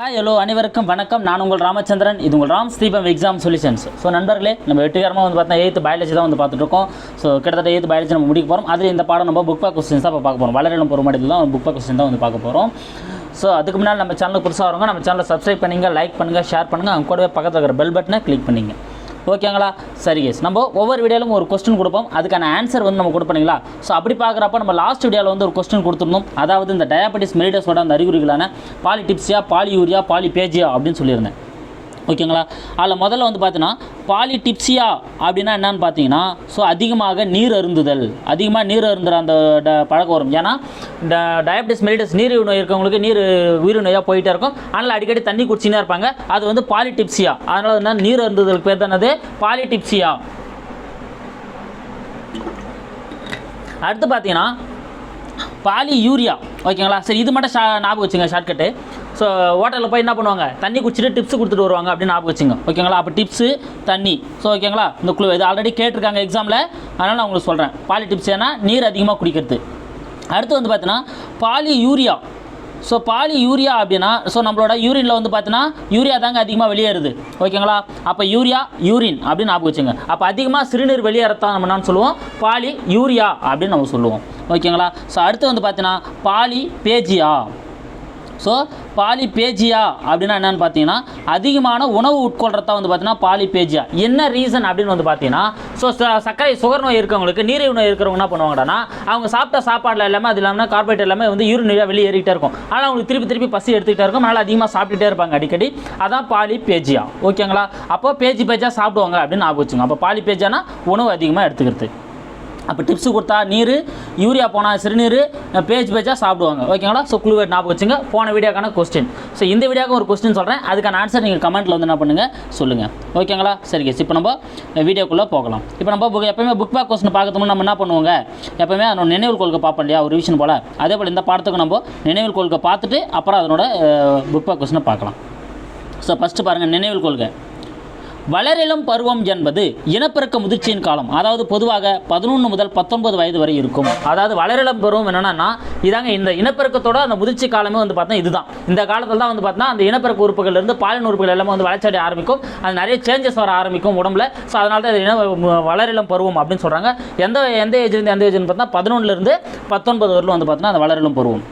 Hi hello அனைவருக்கும் வணக்கம். நான் உங்கள் ராமச்சந்திரன். இது உங்கள் ராம் ஸ்தீபம் எக்ஸாம் சொல்யூஷன்ஸ் ஸோ நண்பர்களே நம்ம வெற்றிகரமாக வந்து பார்த்தா எயித்து பயாலஜி தான் வந்து பார்த்துட்ருக்கோம் ஸோ கிட்டத்தட்ட எயித்து பயாலஜி நம்ம முடிக்க போகிறோம் அதில் இந்த பாடம் நம்ம புக் பேக் கொஸ்டின்ஸ் தான் இப்போ பார்க்க போகிறோம் வளரலும் பொறுமடையில் தான் புக் பேக் கொஸ்டின் தான் வந்து பார்க்க போகிறோம் ஸோ அதுக்கு முன்னால் நம்ம சேனலுக்கு புதுசாக வரவங்க நம்ம சேனலை சப்ஸ்கிரைப் பண்ணுங்கள் லைக் பண்ணுங்கள் ஷேர் பண்ணுங்கள் அவங்க கூடவே பக்கத்தில் இருக்கிற பெல் பட்டனை கிளிக் பண்ணிங்க. ஓகேங்களா சரி கேஸ் நம்ம ஒவ்வொரு வீடியோலும் ஒரு கொஸ்டின் கொடுப்போம். அதுக்கான ஆன்சர் வந்து நம்ம கொடுப்பீங்களா ஸோ அப்படி பார்க்குறப்ப நம்ம லாஸ்ட் வீடியோவில் வந்து ஒரு கொஸ்டின் கொடுத்துருந்தோம். அதாவது இந்த டயாபெட்டிஸ் மெரிடஸோட அந்த அறிகுறிகளான பாலிடிப்ஸியா பாலியூரியா பாலிபேஜியா அப்படின்னு சொல்லியிருந்தேன். ஓகேங்களா? அதில் முதல்ல வந்து பார்த்தீங்கன்னா பாலிடிப்சியா அப்படின்னா என்னன்னு பார்த்தீங்கன்னா ஸோ அதிகமாக நீர் அருந்துதல். அதிகமாக நீர் அருந்துற அந்த ட பழக்கம் வரும். ஏன்னா இந்த டயபிட்டிஸ் மெலிடஸ் நீர் நோய் இருக்கவங்களுக்கு நீர் உயிர் நோயாக போயிட்டே இருக்கும். அதனால் அடிக்கடி தண்ணி குடிச்சினே இருப்பாங்க. அது வந்து பாலிடிப்சியா அதனால் என்ன? நீர் அருந்துதலுக்கு பேர் தானது பாலிடிப்சியா அடுத்து பார்த்தீங்கன்னா பாலி யூரியா ஓகேங்களா? சரி இது மட்டும் ஷா ஞாபகம் வச்சுங்க ஷார்ட்கட்டு ஸோ ஹோட்டலில் போய் என்ன பண்ணுவாங்க? தண்ணி குடிச்சிட்டு டிப்ஸ் கொடுத்துட்டு வருவாங்க அப்படின்னு ஞாபகம் வச்சுங்க. ஓகேங்களா அப்போ டிப்ஸு தண்ணி. ஸோ ஓகேங்களா இந்த குழு இது ஆல்ரெடி கேட்டிருக்காங்க எக்ஸாமில் அதனால் நான் உங்களுக்கு சொல்கிறேன் பாலி டிப்ஸ் ஏன்னா நீர் அதிகமாக குடிக்கிறது. அடுத்து வந்து பார்த்தீங்கன்னா polyuria so polyuria அப்படின்னா ஸோ நம்மளோட யூரினில் வந்து பார்த்தீங்கன்னா யூரியா தாங்க அதிகமாக வெளியேறுது. ஓகேங்களா அப்போ யூரியா யூரின் அப்படின்னு ஞாபகம் வச்சுங்க. அப்போ அதிகமாக சிறுநீர் வெளியேறத்தான் நம்ம என்ன சொல்லுவோம்? பாலி யூரியா அப்படின்னு நம்ம சொல்லுவோம். ஓகேங்களா ஸோ அடுத்து வந்து பார்த்தீங்கன்னா பாலி பேஜியா. ஸோ பாலிபேஜியா அப்படின்னா என்னன்னு பார்த்தீங்கன்னா அதிகமான உணவு உட்கொள்றதா வந்து பார்த்தீங்கன்னா பாலிபேஜியா என்ன ரீசன் அப்படின்னு வந்து பார்த்தீங்கன்னா ஸோ சர்க்கரை சுகர் நோய் இருக்கவங்களுக்கு நீரிழிவு நோய் இருக்கிறவங்க என்ன பண்ணுவாங்கன்னா அவங்க சாப்பிட்ட சாப்பாடில் எல்லாமே அது இல்லாமல் கார்பரேட் எல்லாமே வந்து யூரினரியாக வெளியேறிட்டே இருக்கும். ஆனால் அவங்களுக்கு திருப்பி திருப்பி பசி எடுத்துக்கிட்டே இருக்கும். அதனால் அதிகமாக சாப்பிட்டுட்டே இருப்பாங்க அடிக்கடி. அதான் பாலி பேஜியா. ஓகேங்களா? அப்போ பேஜி பேஜாக சாப்பிடுவாங்க அப்படின்னு ஞாபகம் வச்சுங்க அப்போ பாலிபேஜியானா உணவு அதிகமாக எடுத்துக்கிறது. அப்போ டிப்ஸ் கொடுத்தா நீர் யூரியா போனால் சிறுநீர் பேஜ் பேஜாக சாப்பிடுவாங்க. ஓகேங்களா ஸோ குழுவை ஞாபகம் வச்சுங்க. போன வீடியோக்கான கொஸ்டின் ஸோ இந்த வீடியோக்கு ஒரு கொஸ்டின் சொல்கிறேன் அதுக்கான ஆன்சர் நீங்கள் கமெண்ட்டில் வந்து என்ன பண்ணுங்கள் சொல்லுங்கள் ஓகேங்களா சரி கேஸ் இப்போ நம்ம வீடியோக்குள்ளே போகலாம். இப்போ நம்ம புக் எப்பவுமே புக் பேக் கொஸ்டின் பார்க்கறதுக்கு நம்ம என்ன பண்ணுவோங்க? எப்பவுமே அதனோட நினைவு கொள்கை பார்ப்போம் இல்லையா? ஒரு விஷயம் போல். அதே போல் இந்த பாடத்துக்கு நம்ம நினைவு கொள்கை பார்த்துட்டு அப்புறம் அதனோட புக் பேக் கொஸ்டினை பார்க்கலாம். ஸோ ஃபஸ்ட்டு பாருங்கள் நினைவில் கொள்கை வளரிளம் பருவம் என்பது இனப்பெருக்க முதிர்ச்சியின் காலம். அதாவது பொதுவாக பதினொன்று முதல் பத்தொன்பது வயது வரை இருக்கும். அதாவது வளரிளம் பருவம் என்னென்னா இதாங்க இந்த இனப்பெருக்கத்தோட அந்த முதிர்ச்சி காலமே வந்து பார்த்தா இதுதான். இந்த காலத்தில் தான் வந்து பார்த்தா அந்த இனப்பெருக்க உறுப்புகள் இருந்து பாலின உறுப்புகள் எல்லாமே வந்து வளர்ச்சி அடைய ஆரம்பிக்கும். அது நிறைய சேஞ்சஸ் வர ஆரம்பிக்கும் உடம்புல. ஸோ அதனால தான் இன வளரிளம் பருவம் அப்படின்னு சொல்கிறாங்க எந்த எந்த ஏஜ்லேருந்து எந்த ஏஜ்னு பார்த்தா பதினொன்றுலேருந்து பத்தொன்பது வரலும் வந்து பார்த்தீங்கன்னா அந்த வளரிளம் பருவம்.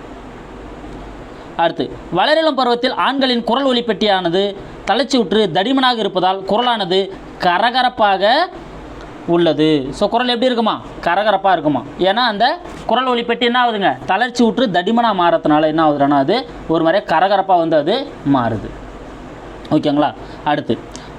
அடுத்து வளரிளம் பருவத்தில் ஆண்களின் குரல் ஒலிப்பெட்டியானது தளர்ச்சியுற்று தடிமனாக இருப்பதால் குரலானது கரகரப்பாக உள்ளது. ஸோ குரல் எப்படி இருக்குமா? கரகரப்பாக இருக்குமா? ஏன்னா அந்த குரல் ஒலிப்பெட்டி என்ன ஆகுதுங்க? தளர்ச்சி விட்டு தடிமனாக மாறதுனால என்ன ஆகுதுன்னா அது ஒரு மாதிரி கரகரப்பாக வந்து அது மாறுது. ஓகேங்களா? அடுத்து.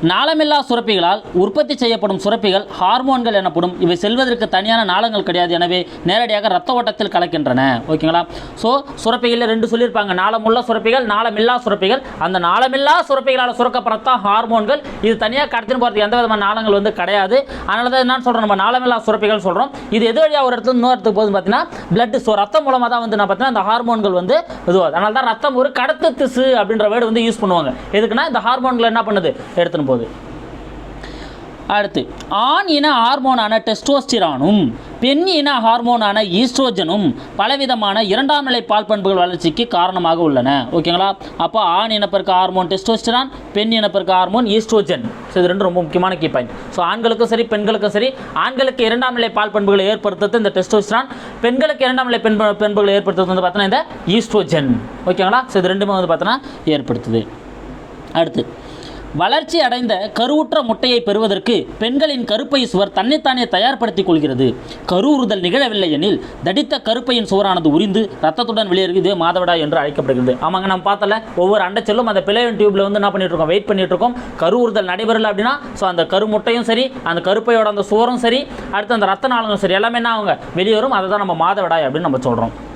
நாளமில்லா சுரப்பிகளால் உற்பத்தி செய்யப்படும் சுரப்பிகள் ஹார்மோன்கள் எனப்படும் இவை செல்வதற்கு தனியான நாளங்கள் கிடையாது எனவே நேரடியாக ரத்த ஓட்டத்தில் கலக்கின்றன. ஓகேங்களா? ஸோ சுரப்பிகளில் ரெண்டு சொல்லியிருப்பாங்க. நாளமுள்ள சுரப்பிகள் நாளமில்லா சுரப்பிகள். அந்த நாளமில்லா சுரப்பிகளால் சுரக்கப்படுறதா ஹார்மோன்கள். இது தனியாக கடத்தின்னு போகிறதுக்கு எந்த விதமான நாளங்கள் வந்து கிடையாது. அதனால தான் என்னன்னு சொல்கிறோம் நம்ம நாளமில்லா சுரப்பிகள் சொல்கிறோம் இது எது வழியாக ஒரு இடத்துல இன்னொரு இடத்துக்கு போகுது பார்த்தீங்கன்னா பிளட் ஸோ ரத்தம் மூலமாக தான் வந்து நான் பார்த்தீங்கன்னா அந்த ஹார்மோன்கள் வந்து இதுவாது அதனால தான் ரத்தம் ஒரு கடத்து திசு அப்படின்ற வேர்டு வந்து யூஸ் பண்ணுவாங்க. எதுக்குன்னா இந்த ஹார்மோன்கள் என்ன பண்ணுது? எடுத்துன்னு போகுது அடுத்து ஆண் இன ஹார்மோனான டெஸ்டோஸ்டிரானும் பெண் இன ஹார்மோனான ஈஸ்ட்ரோஜனும் பலவிதமான இரண்டாம் நிலை பால் பண்புகள் வளர்ச்சிக்கு காரணமாக உள்ளன. ஓகேங்களா? அப்போ ஆண் இனப்பெருக்க ஹார்மோன் டெஸ்டோஸ்டிரான் பெண் இனப்பெருக்க ஹார்மோன் ஈஸ்ட்ரோஜன். ஸோ இது ரெண்டு ரொம்ப முக்கியமான கீ பாயிண்ட். ஸோ ஆண்களுக்கும் சரி பெண்களுக்கும் சரி ஆண்களுக்கு இரண்டாம் நிலை பால் பண்புகளை ஏற்படுத்துறது இந்த டெஸ்டோஸ்டிரான் பெண்களுக்கு இரண்டாம் நிலை பெண் பண்புகளை ஏற்படுத்துறது வந்து பார்த்தோன்னா இந்த ஈஸ்ட்ரோஜன். ஓகேங்களா? ஸோ இது ரெண்டுமே வந்து பார்த்தோன்னா ஏற்படுத்துது. அடுத்து வளர்ச்சி அடைந்த கருவுற்ற முட்டையை பெறுவதற்கு பெண்களின் கருப்பை சுவர் தன்னைத்தானே தயார்படுத்திக் கொள்கிறது. கருவுறுதல் நிகழவில்லை எனில் தடித்த கருப்பையின் சுவரானது உரிந்து ரத்தத்துடன் வெளியேறுகிறது மாதவிடா என்று அழைக்கப்படுகிறது ஆமாங்க நம்ம பார்த்தல ஒவ்வொரு அண்டச்செல்லும் அந்த பிளேவன் டியூப்ல வந்து என்ன பண்ணிட்டு இருக்கோம்? வெயிட் பண்ணிட்டு இருக்கோம். கருவுறுதல் நடைபெறல அப்படின்னா ஸோ அந்த கருமுட்டையும் சரி அந்த கருப்பையோட அந்த சுவரும் சரி அடுத்து அந்த ரத்த நாளங்களும் சரி எல்லாமே என்ன ஆகுங்க? வெளியேறும். அதை தான் நம்ம மாதவிடாய் அப்படின்னு நம்ம சொல்கிறோம்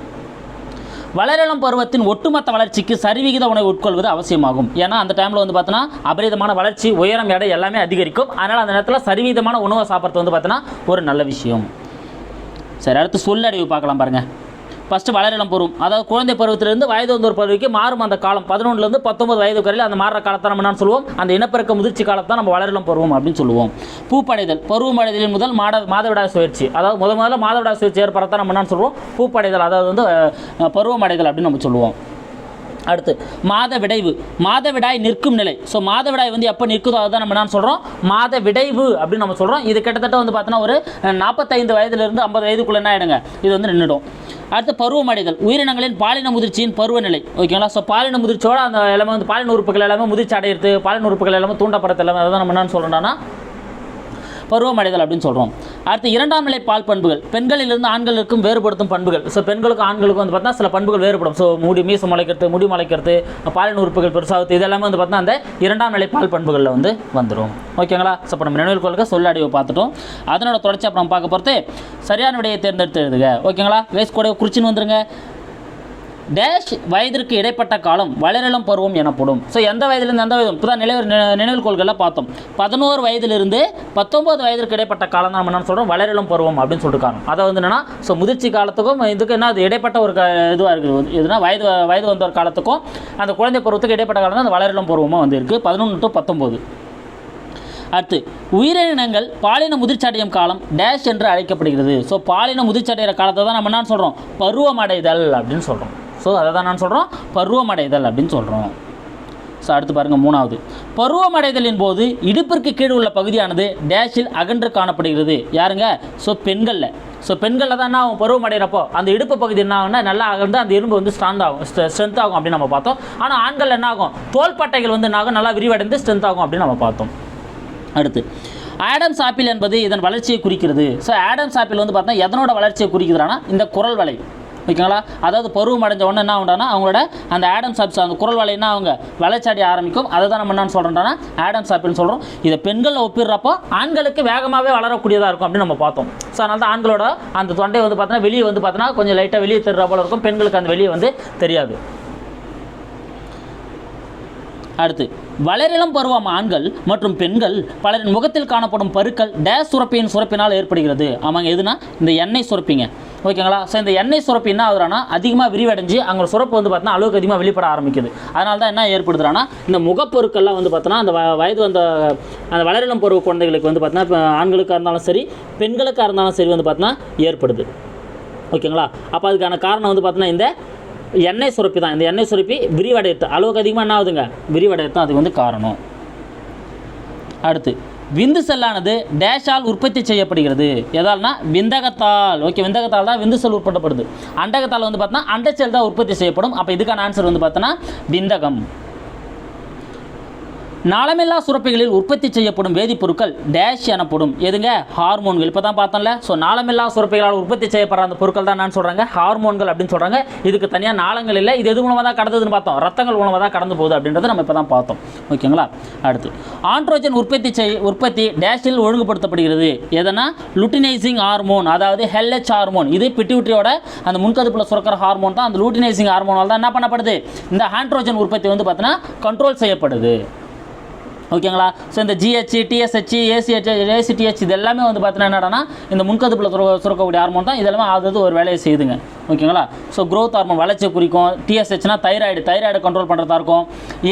வளரிளம் பருவத்தின் ஒட்டுமொத்த வளர்ச்சிக்கு சரிவிகித உணவை உட்கொள்வது அவசியமாகும். ஏன்னா அந்த டைமில் வந்து பார்த்தோன்னா அபரிதமான வளர்ச்சி உயரம் எடை எல்லாமே அதிகரிக்கும். அதனால் அந்த நேரத்தில் சரிவீதமான உணவை சாப்பிட்றது வந்து பார்த்தோன்னா ஒரு நல்ல விஷயம். சரி அடுத்து சொல்லறிவு பார்க்கலாம் பாருங்கள் ஃபஸ்ட்டு வளரிளம் பருவம் அதாவது குழந்தை பருவத்திலிருந்து வயது வந்தோர் ஒரு பருவிக்கு மாறும் அந்த காலம். பதினொன்றுலேருந்து பத்தொன்பது வயது வரையில் அந்த மாறுற காலத்தை நம்ம என்ன சொல்லுவோம். அந்த இனப்பெருக்க முதிர்ச்சி காலத்தை நம்ம வளரிளம் பருவம் அப்படின்னு சொல்லுவோம். பூப்படைதல். பருவமடைதலின் முதல் மாட மாதவிடாய் சுழற்சி. அதாவது முத முதல்ல மாதவிடாய் சுழற்சி ஏற்படுறத நம்ம என்ன சொல்லுவோம்? பூப்படைதல். அதாவது வந்து பருவமடைதல் அப்படின்னு நம்ம சொல்லுவோம். அடுத்து மாத விடைவு மாத மாதவிடாய் நிற்கும் நிலை. ஸோ மாதவிடாய் வந்து எப்போ நிற்குதோ அதுதான் நம்ம என்ன சொல்கிறோம் மாத விடைவு அப்படின்னு நம்ம சொல்கிறோம் இது கிட்டத்தட்ட வந்து பார்த்தோன்னா ஒரு நாற்பத்தைந்து வயதுலேருந்து ஐம்பது வயதுக்குள்ளே என்ன ஆகிடுங்க இது வந்து நின்றுடும் அடுத்து பருவமடைதல். உயிரினங்களின் பாலின முதிர்ச்சியின் பருவநிலை. ஓகேங்களா ஸோ பாலின முதிர்ச்சியோட அந்த எல்லாமே வந்து பாலின உறுப்புகள் எல்லாமே முதிர்ச்சி அடையிறது பாலின உறுப்புகள் எல்லாமே தூண்டப்படுறது எல்லாமே அதான் நம்ம என்னன்னு சொல்கிறோம்னா பருவமடைதல் அப்படின்னு சொல்கிறோம் அடுத்து இரண்டாம் நிலை பால் பண்புகள். பெண்களிலிருந்து ஆண்களுக்கும் வேறுபடுத்தும் பண்புகள். ஸோ பெண்களுக்கும் ஆண்களுக்கும் வந்து பார்த்தா சில பண்புகள் வேறுபடும். ஸோ முடி மீசம் முளைக்கிறது முடி முளைக்கிறது பாலின உறுப்புகள் பெருசாகுது இதெல்லாமே வந்து பார்த்தா அந்த இரண்டாம் நிலை பால் பண்புகளில் வந்து வந்துடும் ஓகேங்களா? ஸோ இப்போ நம்ம நினைவில் கொள்க சொல்லடிவை பார்த்துட்டோம். அதனோட தொடர்ச்சி அப்புறம் பார்க்க போகிறது சரியான விடையை தேர்ந்தெடுத்து எழுதுக. ஓகேங்களா? வேஸ்ட் கூட குறிச்சின்னு வந்துருங்க. டேஷ் வயதிற்கு இடைப்பட்ட காலம் வளரிளம் பருவம் எனப்படும். ஸோ எந்த வயதிலிருந்து எந்த வயது இப்போ தான் நினைவு நி- கொள்கையில் பார்த்தோம். பதினோரு வயதிலிருந்து பத்தொம்பது வயதிற்கு இடைப்பட்ட காலம் தான் நம்ம என்ன சொல்கிறோம் வளரிளம் பருவம் அப்படின்னு சொல்லிருக்காங்க. அதை வந்து என்னென்னா ஸோ முதிர்ச்சி காலத்துக்கும் இதுக்கு என்ன அது இடைப்பட்ட ஒரு க இதுவாக இருக்குது எதுனா வயது வயது வந்த ஒரு காலத்துக்கும் அந்த குழந்தை பருவத்துக்கு இடைப்பட்ட காலம் தான் அந்த வளரிளம் பருவமாக வந்து இருக்குது பதினொன்று டு பத்தொம்போது அடுத்து உயிரினங்கள் பாலின முதிர்ச்சடையும் காலம் டேஷ் என்று அழைக்கப்படுகிறது. ஸோ பாலின முதிர்ச்சடைகிற காலத்தை தான் நம்ம என்ன சொல்கிறோம் பருவமடைதல் அப்படின்னு சொல்கிறோம் ஸோ அதை தான் நான் சொல்கிறோம் பருவமடைதல் அப்படின்னு சொல்கிறோம் ஸோ அடுத்து பாருங்கள் மூணாவது. பருவமடைதலின் போது இடுப்பிற்கு கீழ் உள்ள பகுதியானது டேஷில் அகன்று காணப்படுகிறது. யாருங்க? ஸோ பெண்களில். ஸோ பெண்களில் தான் என்ன ஆகும் பருவமடைகிறப்போ அந்த இடுப்பு பகுதி என்ன ஆகும்னா நல்லா அகர்ந்து அந்த எலும்பு வந்து ஸ்ட்ராங் ஆகும். ஸ்ட்ரென்த் ஆகும் அப்படின்னு நம்ம பார்த்தோம். ஆனால் ஆண்கள் என்ன ஆகும்? தோள்பட்டைகள் வந்து என்ன ஆகும்? நல்லா விரிவடைந்து ஸ்ட்ரென்த் ஆகும் அப்படின்னு நம்ம பார்த்தோம். அடுத்து ஆடம்ஸ் ஆப்பிள் என்பது இதன் வளர்ச்சியை குறிக்கிறது. ஸோ ஆடம்ஸ் ஆப்பிள் வந்து பார்த்தா எதனோட வளர்ச்சியை குறிக்குதுன்னா இந்த குரல் வலை. ஓகேங்களா? அதாவது பருவம் அடைஞ்ச உடனே என்ன ஆகும்னா அவங்களோட அந்த ஆடம் ஆப்பிள்ஸ் அந்த குரல் வலை என்ன அவங்க வளைச்சாடி ஆரம்பிக்கும். அதை தான் நம்ம என்னன்னு சொல்கிறோம்னா ஆடம் ஆப்பிள்னு சொல்கிறோம் இதை பெண்களை ஒப்பிடுறப்போ ஆண்களுக்கு வேகமாகவே வளரக்கூடியதாக இருக்கும் அப்படின்னு நம்ம பார்த்தோம். ஸோ அதனால தான் ஆண்களோட அந்த தொண்டை வந்து பார்த்தீங்கன்னா வெளியே வந்து பார்த்தோன்னா கொஞ்சம் லைட்டாக வெளியே தெரிகிற போல இருக்கும். பெண்களுக்கு அந்த வெளியே வந்து தெரியாது. அடுத்து வளரிளம் பருவம் ஆண்கள் மற்றும் பெண்கள் பலரின் முகத்தில் காணப்படும் பருக்கள் டேஸ் சுரப்பியின் சுரப்பினால் ஏற்படுகிறது. ஆமாங்க எதுனா? இந்த எண்ணெய் சுரப்பிங்க. ஓகேங்களா? ஸோ இந்த எண்ணெய் சுரப்பி என்ன ஆகுதுன்னா அதிகமாக விரிவடைஞ்சு அங்கே சுரப்பு வந்து பார்த்தீங்கன்னா அளவுக்கு அதிகமாக வெளிப்பட ஆரம்பிக்குது. அதனால தான் என்ன ஏற்படுதுன்னா இந்த முகப்பொருட்கள்லாம் வந்து பார்த்தோன்னா அந்த வ- வயது வந்த அந்த வளரிளம் பருவ குழந்தைகளுக்கு வந்து பார்த்தீங்கன்னா இப்போ ஆண்களுக்காக இருந்தாலும் சரி பெண்களுக்காக இருந்தாலும் சரி வந்து பார்த்தீங்கன்னா ஏற்படுது. ஓகேங்களா? அப்போ அதுக்கான காரணம் வந்து பார்த்தீங்கன்னா இந்த எண்ணெய் சுரப்பி தான். இந்த எண்ணெய் சுரப்பி விரிவடைத்து அளவுக்கு அதிகமாக என்ன ஆகுதுங்க? விரிவடையத்து அதுக்கு வந்து காரணம். அடுத்து விந்து செல்லானது டேஷால் உற்பத்தி செய்யப்படுகிறது. எதால்னா விந்தகத்தால். ஓகே விந்தகத்தால் தான் விந்து செல் உற்பத்தப்படுது. அண்டகத்தால் வந்து பார்த்தோன்னா அண்டச்செல் செல் தான் உற்பத்தி செய்யப்படும். அப்போ இதுக்கான ஆன்சர் வந்து பார்த்தோன்னா விந்தகம். நாளமில்லா சுரப்பிகளில் உற்பத்தி செய்யப்படும் வேதிப்பொருட்கள் டேஷ் எனப்படும். எதுங்க? ஹார்மோன்கள் இப்போ தான் பார்த்தோம்ல. ஸோ நாளமில்லா சுரப்பிகளால் உற்பத்தி செய்யப்படுற அந்த பொருட்கள் தான் என்னன்னு சொல்கிறாங்க ஹார்மோன்கள் அப்படின்னு சொல்கிறாங்க இதுக்கு தனியாக நாளங்கள் இல்லை. இது எது மூலமாக தான் கடந்ததுன்னு பார்த்தோம். ரத்தங்கள் மூலமாக தான் கடந்து போகுது அப்படின்றத நம்ம இப்போ தான் பார்த்தோம். ஓகேங்களா? அடுத்து. ஆண்ட்ரோஜன் உற்பத்தி செய் உற்பத்தி டேஷில் ஒழுங்குபடுத்தப்படுகிறது. எதனா? லுட்டினைசிங் ஹார்மோன் அதாவது ஹெல்ஹெச் ஹார்மோன் இது பிட்டிவிட்டியோட அந்த முன்கதுப்பில் சுரக்கிற ஹார்மோன் தான். அந்த லூட்டினைசிங் ஹார்மோனால் தான் என்ன பண்ணப்படுது? இந்த ஆண்ட்ரோஜன் உற்பத்தி வந்து பார்த்தீங்கன்னா கண்ட்ரோல் செய்யப்படுது. ஓகேங்களா? ஸோ இந்த ஜிஹெச் டிஎஸ்ஹெச் ஏசிஹெச் ஏசிடிஹெச் இது எல்லாமே வந்து பார்த்தீங்கன்னா என்னடான்னா இந்த முன்கதுப்பில் சுர சுரக்கக்கூடிய ஹார்மோன் தான் இதெல்லாமே அது ஒரு வேலையை செய்யுதுங்க. ஓகேங்களா? ஸோ க்ரோத் ஹார்மோன் வளர்ச்சி குறிக்கும். டிஎஸ்ஹெச்னா தைராய்டு தைராய்டு கண்ட்ரோல் பண்ணுறதா இருக்கும்.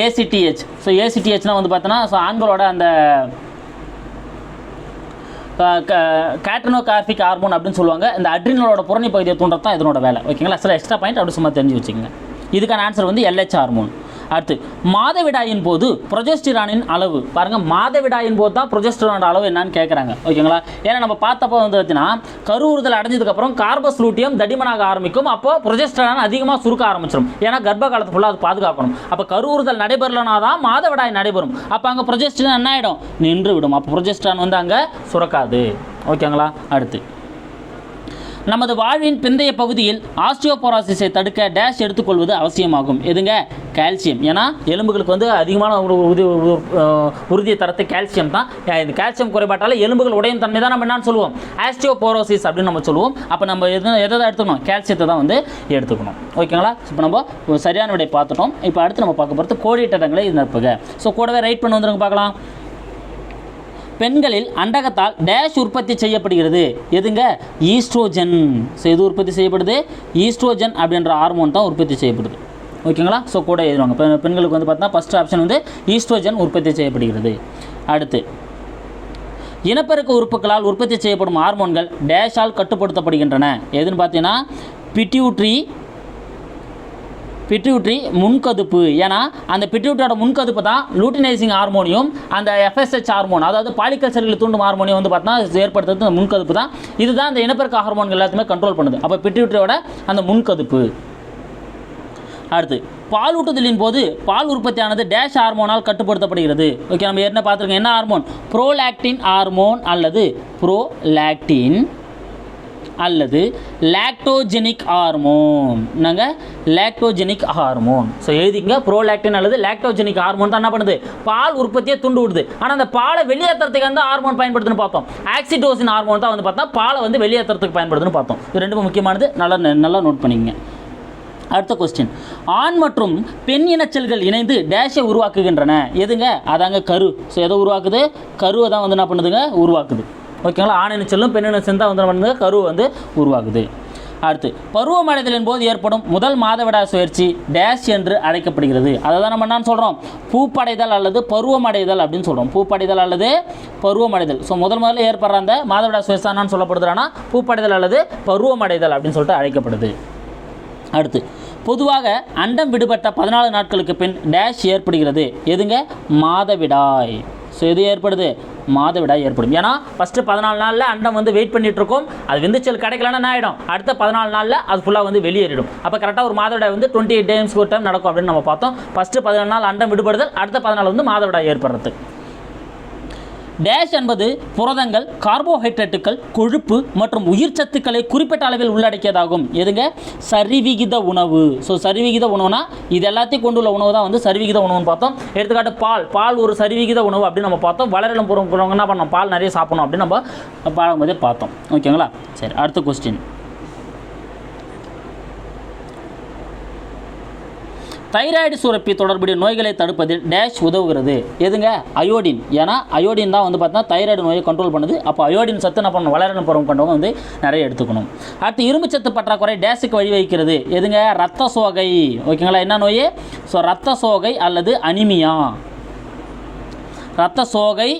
ஏசிடிஹெச் ஸோ ஏசிடிஹெச்னா வந்து பார்த்தீங்கன்னா ஸோ ஆண்களோட அந்த கேட்ரினோ கார்பிக் ஹார்மோன் அப்படின்னு சொல்லுவாங்க. இந்த அட்ரினலோட புறணி பகுதியை தூண்டுறது தான் இதனோட வேலை. ஓகேங்களா? சில எக்ஸ்ட்ரா பாயிண்ட் அப்படி சும்மா தெரிஞ்சு வச்சுக்கோங்க. இதுக்கான ஆன்சர் வந்து எல்ஹெச் ஹார்மோன் அடுத்து மாதவிடாயின் போது ப்ரொஜெஸ்டிரானின் அளவு. பாருங்க மாதவிடாயின் போது தான் ப்ரொஜெஸ்டிரானோட அளவு என்னன்னு கேட்குறாங்க ஓகேங்களா? ஏன்னா நம்ம பார்த்தப்போ வந்து பார்த்தீங்கன்னா கருவுறுதல் அடைஞ்சதுக்கப்புறம் கார்பஸ் லூட்டியம் தடிமனாக ஆரம்பிக்கும். அப்போ ப்ரொஜெஸ்டிரான் அதிகமாக சுருக்க ஆரம்பிச்சிடும் ஏன்னா கர்ப்ப காலத்து ஃபுல்லாக அது பாதுகாக்கணும். அப்போ கருவுறுதல் நடைபெறலனா தான் மாதவிடாய் நடைபெறும். அப்போ அங்கே ப்ரொஜெஸ்டிரான் என்ன ஆகிடும் நின்று விடும். அப்போ ப்ரொஜெஸ்டிரான் வந்து அங்கே சுரக்காது. ஓகேங்களா? அடுத்து நமது வாழ்வின் பிந்தைய பகுதியில் ஆஸ்டியோபோராசிஸை தடுக்க டேஷ் எடுத்துக்கொள்வது அவசியமாகும். எதுங்க? கால்சியம். ஏன்னா எலும்புகளுக்கு வந்து அதிகமான உறுதி உ- உறுதியை தரத்து கால்சியம் தான். இந்த கால்சியம் குறைபாட்டால் எலும்புகள் உடையும் தன்மை தான் நம்ம என்னன்னு சொல்லுவோம். ஆஸ்டியோபோரோசிஸ் அப்படின்னு நம்ம சொல்லுவோம். அப்போ நம்ம எது எதை தான் எடுத்துக்கணும்? கால்சியத்தை தான் வந்து எடுத்துக்கணும். ஓகேங்களா? இப்போ நம்ம சரியான விடை பார்த்துட்டோம். இப்போ அடுத்து நம்ம பார்க்க போகிறது கோடிட்டங்களை இது நிரப்புக. ஸோ கூடவே ரைட் பண்ணி வந்துருங்க பார்க்கலாம். பெண்களில் அண்டகத்தால் டேஷ் உற்பத்தி செய்யப்படுகிறது. எதுங்க? ஈஸ்ட்ரோஜன் ஸோ எது உற்பத்தி செய்யப்படுது? ஈஸ்ட்ரோஜன் அப்படின்ற ஹார்மோன் தான் உற்பத்தி செய்யப்படுது. ஓகேங்களா? ஸோ கூட எழுதுவாங்க. பெண்களுக்கு வந்து பார்த்தா ஃபஸ்ட் ஆப்ஷன் வந்து ஈஸ்ட்ரோஜன் உற்பத்தி செய்யப்படுகிறது. அடுத்து இனப்பெருக்க உறுப்புகளால் உற்பத்தி செய்யப்படும் ஹார்மோன்கள் டேஷால் கட்டுப்படுத்தப்படுகின்றன. எதுன்னு பார்த்தீங்கன்னா பிட்யூட்ரி பிட்யூட்ரி முன்கதுப்பு. ஏன்னா அந்த பிட்யூட்டரோட முன்கதுப்பு தான் லூட்டினைசிங் ஹார்மோனியும் அந்த எஃப்எஸ்ஹெச் ஹார்மோன் அதாவது பாலிக்கல் தூண்டும் ஹார்மோனியம் வந்து பார்த்தீங்கன்னா ஏற்படுத்துறது அந்த முன்கதுப்பு தான் இதுதான் அந்த இனப்பெருக்க ஹார்மோன்கள் எல்லாத்தையுமே கண்ட்ரோல் பண்ணுது. அப்போ பிட்யூட்டரியோட அந்த முன்கதுப்பு. அடுத்து பாலூட்டுதலின் போது பால் உற்பத்தியானது டேஷ் ஹார்மோனால் கட்டுப்படுத்தப்படுகிறது. ஓகே நம்ம என்ன பார்த்துருக்கோம் என்ன ஹார்மோன்? ப்ரோலாக்டின் ஹார்மோன் அல்லது ப்ரோலாக்டின் அல்லது லாக்டோஜெனிக் ஹார்மோன் என்னங்க? லாக்டோஜெனிக் ஹார்மோன் ஸோ எழுதிங்க ப்ரோலாக்டின் அல்லது லாக்டோஜெனிக் ஹார்மோன் தான் என்ன பண்ணுது? பால் உற்பத்தியை துண்டு விடுது. ஆனால் அந்த பாலை வெளியேற்றுறதுக்கு வந்து ஹார்மோன் பயன்படுத்துன்னு பார்த்தோம். ஆக்சிடோசின் ஹார்மோன் தான் வந்து பார்த்தா பாலை வந்து வெளியேற்றுறதுக்கு பயன்படுதுன்னு பார்த்தோம். இது ரெண்டுமே முக்கியமானது. நல்லா நல்லா நோட் பண்ணிக்கங்க. அடுத்த கொஸ்டின் ஆண் மற்றும் பெண் இனச்செல்கள் இணைந்து டேஷை உருவாக்குகின்றன. எதுங்க? அதாங்க கரு. ஸோ எதை உருவாக்குது? கருவை தான் வந்து என்ன பண்ணுதுங்க? உருவாக்குது. ஓகேங்களா? ஆணின செல்லும் பெண்ணின இனச்செல் தான் வந்து என்ன வந்து உருவாகுது அடுத்து பருவமடைதலின் போது ஏற்படும் முதல் மாதவிடா சுழற்சி டேஷ் என்று அழைக்கப்படுகிறது. அதை தான் நம்ம என்னன்னு சொல்கிறோம் பூப்படைதல் அல்லது பருவமடைதல் அப்படின்னு சொல்கிறோம் பூப்படைதல் அல்லது பருவமடைதல். ஸோ முதல் முதல்ல ஏற்படுற அந்த மாதவிடா சுழற்சி தான் என்னன்னு சொல்லப்படுதுன்னா பூப்படைதல் அல்லது பருவமடைதல் அப்படின்னு சொல்லிட்டு அழைக்கப்படுது. அடுத்து பொதுவாக அண்டம் விடுபட்ட பதினாலு நாட்களுக்கு பின் டேஷ் ஏற்படுகிறது. எதுங்க? மாதவிடாய். ஸோ எது ஏற்படுது. மாதவிடாய் ஏற்படும். ஏன்னா ஃபஸ்ட்டு பதினாலு நாளில் அண்டம் வந்து வெயிட் பண்ணிகிட்ருக்கோம் அது விந்துச்சல் கிடைக்கலன்னா என்ன ஆகிடும் அடுத்த பதினாலு நாளில் அது ஃபுல்லாக வந்து வெளியேறிடும். அப்போ கரெக்டாக ஒரு மாதவிடாய் வந்து டுவெண்ட்டி எயிட் டைம்ஸ் ஒரு டைம் நடக்கும் அப்படின்னு நம்ம பார்த்தோம். ஃபஸ்ட்டு பதினாலு நாள் அண்டம் விடுபடுதல் அடுத்த பதினாலு வந்து மாதவிடாய் ஏற்படுறது. டேஷ் என்பது புரதங்கள் கார்போஹைட்ரேட்டுகள் கொழுப்பு மற்றும் உயிர் சத்துக்களை குறிப்பிட்ட அளவில் உள்ளடக்கியதாகும். எதுங்க? சரிவிகித உணவு. ஸோ சரிவிகித உணவுனா இது எல்லாத்தையும் கொண்டுள்ள உணவு தான் வந்து சரிவிகித உணவுன்னு பார்த்தோம். எடுத்துக்காட்டு பால். பால் ஒரு சரிவிகித உணவு அப்படின்னு நம்ம பார்த்தோம். வளரிடம் பொருள் என்ன பண்ணோம் பால் நிறைய சாப்பிடணும் அப்படின்னு நம்ம பார்க்கும்போதே பார்த்தோம். ஓகேங்களா? சரி அடுத்த கொஸ்டின் தைராய்டு சுரப்பி தொடர்புடைய நோய்களை தடுப்பதில் டேஷ் உதவுகிறது. எதுங்க? அயோடின். ஏன்னா அயோடின் தான் வந்து பார்த்தீங்கன்னா தைராய்டு நோயை கண்ட்ரோல் பண்ணுது. அப்போ அயோடின் சத்து என்ன பண்ணணும்? வளரணும் பருவம் கொண்டவங்க வந்து நிறைய எடுத்துக்கணும். அடுத்து இரும்பு சத்து பற்றாக்குறை டேஷுக்கு வழிவகுக்கிறது. எதுங்க? ரத்த சோகை. ஓகேங்களா? என்ன நோய்? ஸோ ரத்த சோகை அல்லது அனிமியா. ரத்த சோகை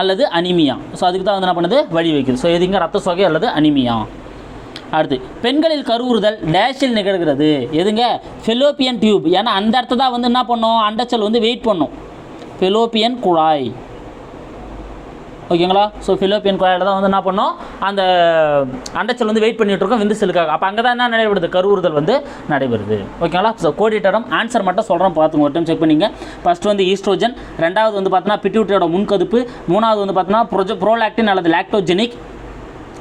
அல்லது அனிமியா. ஸோ அதுக்கு தான் வந்து என்ன பண்ணுது? வழி வைக்குது ஸோ எதுங்க? ரத்த சோகை அல்லது அனிமியா. அடுத்து பெண்களில் கருவுறுதல் டேஷில் நிகழ்கிறது. எதுங்க? ஃபெலோப்பியன் டியூப் ஏன்னா அந்த இடத்த தான் வந்து என்ன பண்ணும்? அண்டச்சல் வந்து வெயிட் பண்ணும். ஃபெலோப்பியன் குழாய். ஓகேங்களா? ஸோ ஃபிலோப்பியன் குழாயில் தான் வந்து என்ன பண்ணோம்? அந்த அண்டச்சல் வந்து வெயிட் பண்ணிகிட்டு இருக்கோம் விந்து செல்லுக்காக. அப்போ அங்கே தான் என்ன நடைபெறுது? கருவுறுதல் வந்து நடைபெறுது. ஓகேங்களா? ஸோ கோடிட்டரம் ஆன்சர் மட்டும் சொல்கிறோம் பார்த்துங்க ஒரு டைம் செக் பண்ணிங்க. ஃபஸ்ட் வந்து ஈஸ்ட்ரோஜன் ரெண்டாவது வந்து பார்த்தீங்கன்னா பிட்யூட்டரியோட முன்கதுப்பு மூணாவது வந்து பார்த்தீங்கன்னா ப்ரொஜ ப்ரோலாக்டின் அல்லது லாக்டோஜெனிக்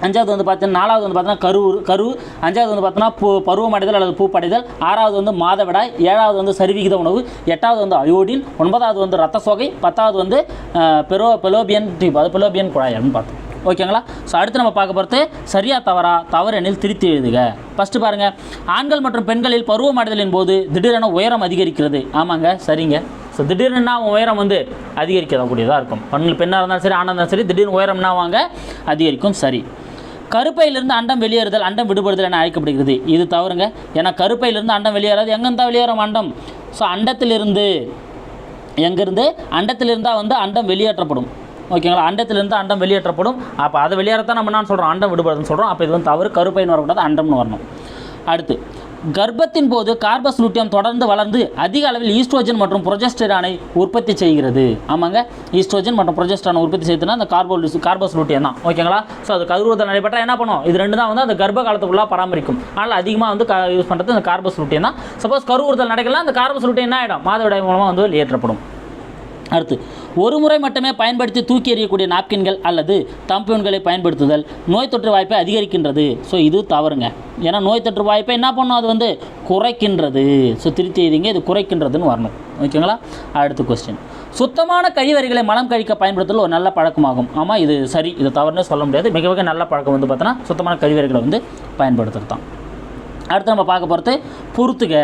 அஞ்சாவது வந்து பார்த்தீங்கன்னா நாலாவது வந்து பார்த்தீங்கன்னா கரு கரு அஞ்சாவது வந்து பார்த்தீங்கன்னா பூ பருவமடைதல் அல்லது பூப்படைதல். ஆறாவது வந்து மாதவிடாய். ஏழாவது வந்து சரிவிகித உணவு. எட்டாவது வந்து அயோடின். ஒன்பதாவது வந்து ரத்த சோகை. பத்தாவது வந்து பெரோ பெலோபியன் டியூப் அது பெலோபியன் குழாய் அப்படின்னு பார்த்தோம். ஓகேங்களா? ஸோ அடுத்து நம்ம பார்க்க போகிறது சரியா தவறா தவறு எனில் திருத்தி எழுதுக. ஃபஸ்ட்டு பாருங்கள் ஆண்கள் மற்றும் பெண்களில் பருவமடைதலின் போது திடீரென உயரம் அதிகரிக்கிறது. ஆமாங்க சரிங்க. ஸோ திடீர்னுனா அவன் உயரம் வந்து அதிகரிக்கக்கூடியதாக இருக்கும். பெண்கள் பெண்ணாக இருந்தாலும் சரி ஆணாக இருந்தாலும் சரி திடீர்னு உயரம்னா வாங்க அதிகரிக்கும். சரி. கருப்பையிலிருந்து அண்டம் வெளியேறுதல் அண்டம் விடுபடுதல் என அழைக்கப்படுகிறது. இது தவறுங்க. ஏன்னா கருப்பையிலிருந்து அண்டம் வெளியேறாது எங்கேருந்தா வெளியேறும் அண்டம். ஸோ அண்டத்திலிருந்து எங்கேருந்து? அண்டத்திலிருந்தால் வந்து அண்டம் வெளியேற்றப்படும். ஓகேங்களா? அண்டத்திலிருந்து அண்டம் வெளியேற்றப்படும். அப்போ அதை வெளியேறத்தான் நம்ம என்ன சொல்கிறோம் அண்டம் விடுபடுதுன்னு சொல்கிறோம் அப்போ இது வந்து தவறு. கருப்பைன்னு வரக்கூடாது அண்டம்னு வரணும். அடுத்து கர்ப்பத்தின் போது கார்பஸ் லூட்டியம் தொடர்ந்து வளர்ந்து அதிக அளவில் ஈஸ்ட்ரோஜன் மற்றும் புரொஜெஸ்டரானை உற்பத்தி செய்கிறது. ஆமாங்க. ஈஸ்ட்ரோஜன் மற்றும் புரொஜெஸ்டரானை உற்பத்தி செய்யுதுன்னா அந்த கார்போ கார்பஸ் லூட்டியம் தான். ஓகேங்களா? ஸோ அது கருவுறுதல் நடைபெற்றால் என்ன பண்ணும்? இது ரெண்டு தான் வந்து அந்த கர்ப்ப காலத்துக்குள்ளே பராமரிக்கும். அதனால் அதிகமாக வந்து யூஸ் பண்ணுறது அந்த கார்பஸ் லூட்டியம் தான். சப்போஸ் கருவுறுதல் நடக்கலாம் அந்த கார்பஸ் லூட்டியம் என்ன ஆகிடும் மாதவிடாய் மூலமாக வந்து வெளியேற்றப்படும். அடுத்து ஒரு முறை மட்டுமே பயன்படுத்தி தூக்கி எறியக்கூடிய நாப்கின்கள் அல்லது தம்பியூன்களை பயன்படுத்துதல் நோய் தொற்று வாய்ப்பை அதிகரிக்கின்றது. ஸோ இது தவறுங்க. ஏன்னா நோய் தொற்று வாய்ப்பை என்ன பண்ணும்? அது வந்து குறைக்கின்றது. ஸோ திருத்தி எழுதிங்க இது குறைக்கின்றதுன்னு வரணும். ஓகேங்களா? அடுத்த கொஸ்டின் சுத்தமான கழிவறைகளை மலம் கழிக்க பயன்படுத்துதல் ஒரு நல்ல பழக்கமாகும். ஆமாம் இது சரி. இது தவறுன்னு சொல்ல முடியாது. மிக மிக நல்ல பழக்கம் வந்து பார்த்தோன்னா சுத்தமான கழிவறைகளை வந்து பயன்படுத்துகிறது தான் அடுத்து நம்ம பார்க்க போகிறது பொறுத்துக.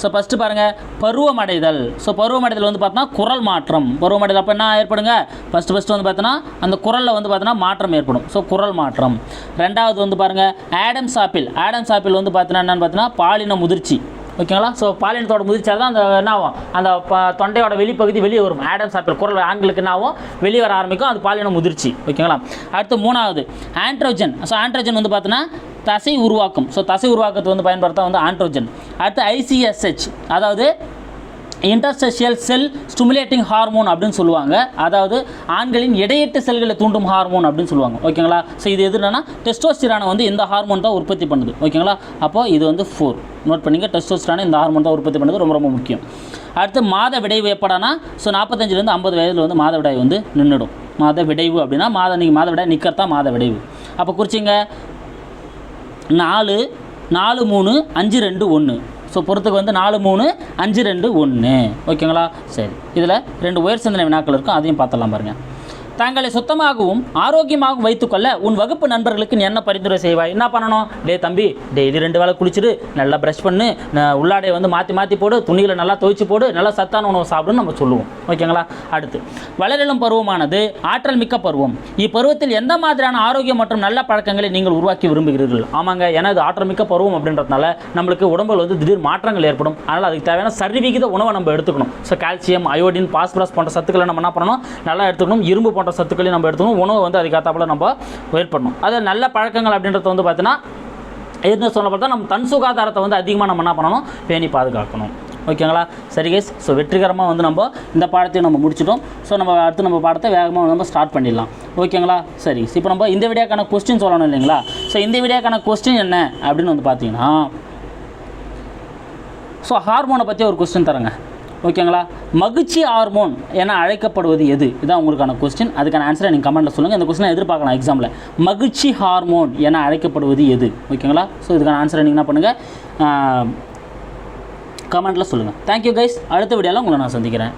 ஸோ ஃபஸ்ட்டு பாருங்கள் பருவமடைதல். ஸோ பருவமடைதல் வந்து பார்த்தோன்னா குரல் மாற்றம். பருவமடைதல் அப்போ என்ன ஏற்படுங்க? ஃபஸ்ட்டு ஃபஸ்ட்டு வந்து பார்த்தோன்னா அந்த குரலில் வந்து பார்த்தோன்னா மாற்றம் ஏற்படும். ஸோ குரல் மாற்றம். ரெண்டாவது வந்து பாருங்கள் ஆடம்ஸ் ஆப்பிள் ஆடம்ஸ் ஆப்பிள் வந்து பார்த்தோன்னா என்னன்னு பார்த்தோன்னா பாலின முதிர்ச்சி. ஓகேங்களா? ஸோ பாலினத்தோட முதிர்ச்சியால் தான் அந்த என்ன ஆகும்? அந்த தொண்டையோட வெளிப்பகுதி வெளியே வரும். ஆடம்ஸ் ஆப்பிள் குரல் ஆண்களுக்கு என்ன ஆகும்? வெளியே வர ஆரம்பிக்கும். அது பாலின முதிர்ச்சி. ஓகேங்களா? அடுத்து மூணாவது. ஆண்ட்ரோஜன் ஸோ ஆண்ட்ரோஜன் வந்து பார்த்தீங்கன்னா தசை உருவாக்கும். ஸோ தசை உருவாக்கத்தை வந்து பயன்படுத்த வந்து ஆண்ட்ரோஜன் அடுத்து ஐசிஎஸ்ஹெச் அதாவது இன்டர்ஸ்டெஷியல் செல் ஸ்டிமுலேட்டிங் ஹார்மோன் அப்படின்னு சொல்லுவாங்க. அதாவது ஆண்களின் இடையீட்டு செல்களை தூண்டும் ஹார்மோன் அப்படின்னு சொல்லுவாங்க. ஓகேங்களா ஸோ இது எது என்னன்னா டெஸ்டோஸ்டிரானை வந்து இந்த ஹார்மோன் தான் உற்பத்தி பண்ணுது. ஓகேங்களா அப்போ இது வந்து ஃபோர் நோட் பண்ணிங்க டெஸ்டோஸ்டிரானை இந்த ஹார்மோன் தான் உற்பத்தி பண்ணுறது ரொம்ப ரொம்ப முக்கியம். அடுத்து மாத விடைவு எப்படானா ஸோ நாற்பத்தஞ்சிலேருந்து ஐம்பது வயதில் வந்து மாத விடாய் வந்து நின்றுடும் மாத விடைவு அப்படின்னா மாத நீங்கள் மாத விடாய் நிற்கிறதா மாத விடைவு. அப்போ குறிச்சிங்க. நாலு நாலு மூணு அஞ்சு ரெண்டு ஒன்று ஸோ பொறுத்துக்கு வந்து நாலு மூணு அஞ்சு ரெண்டு ஒன்று ஓகேங்களா சரி. இதில் ரெண்டு உயர் சிந்தனை வினாக்கள் இருக்கும். அதையும் பார்த்துடலாம் பாருங்கள் தங்களை சுத்தமாகவும் ஆரோக்கியமாகவும் வைத்துக்கொள்ள உன் வகுப்பு நண்பர்களுக்கு நீ என்ன பரிந்துரை செய்வாய்? என்ன பண்ணணும்? டே தம்பி டெய்லி ரெண்டு வேளை குளிச்சுட்டு நல்லா ப்ரஷ் பண்ணு உள்ளாடையை வந்து மாற்றி மாற்றி போடு துணிகளை நல்லா துவைச்சு போடு நல்லா சத்தான உணவு சாப்பிடுன்னு நம்ம சொல்லுவோம். ஓகேங்களா? அடுத்து வளரிளம் பருவமானது ஆற்றல் மிக்க பருவம். இப்பருவத்தில் எந்த மாதிரியான ஆரோக்கியம் மற்றும் நல்ல பழக்கங்களை நீங்கள் உருவாக்கி விரும்புகிறீர்கள்? ஆமாங்க ஏன்னா இது ஆற்றல் மிக்க பருவம் அப்படின்றதுனால நம்மளுக்கு உடம்புல வந்து திடீர் மாற்றங்கள் ஏற்படும். அதனால் அதுக்கு தேவையான சரிவிகித உணவை நம்ம எடுத்துக்கணும். ஸோ கால்சியம் அயோடின் பாஸ்பரஸ் போன்ற சத்துக்களை நம்ம என்ன பண்ணணும்? நல்லா எடுத்துக்கணும். இரும்பு போன்ற சத்துக்களையும் நம்ம எடுத்துக்கணும். உணவு வந்து அதுக்கேற்றாப்புல நம்ம ஏற்படணும் அது நல்ல பழக்கங்கள் அப்படின்றது வந்து பார்த்தீங்கன்னா எதுன்னு சொல்ல பார்த்தா நம்ம தன் சுகாதாரத்தை வந்து அதிகமாக நம்ம என்ன பண்ணணும்? பேணி பாதுகாக்கணும். ஓகேங்களா? சரி கேஸ் ஸோ வெற்றிகரமாக வந்து நம்ம இந்த பாடத்தையும் நம்ம முடிச்சிட்டோம். ஸோ நம்ம அடுத்து நம்ம பாடத்தை வேகமாக நம்ம ஸ்டார்ட் பண்ணிடலாம். ஓகேங்களா? சரி. இப்போ நம்ம இந்த வீடியோக்கான கொஸ்டின் சொல்லணும் இல்லைங்களா? ஸோ இந்த வீடியோக்கான கொஸ்டின் என்ன அப்படின்னு வந்து பார்த்தீங்கன்னா ஸோ ஹார்மோனை பற்றி ஒரு கொஸ்டின் தரேங்க. ஓகேங்களா? மகிழ்ச்சி ஹார்மோன் என அழைக்கப்படுவது எது? இதான் உங்களுக்கான கொஸ்டின் அதுக்கான ஆன்சரை நீங்கள் கமெண்ட்டில் சொல்லுங்கள் இந்த கொஸ்டினை எதிர்பார்க்கலாம் எக்ஸாமில் மகிழ்ச்சி ஹார்மோன் என அழைக்கப்படுவது எது? ஓகேங்களா? ஸோ இதுக்கான ஆன்சரை நீங்கள் என்ன பண்ணுங்கள் கமெண்ட்டில் சொல்லுங்கள் தேங்க்யூ கைஸ் அடுத்த வீடியோவில் உங்களை நான் சந்திக்கிறேன்.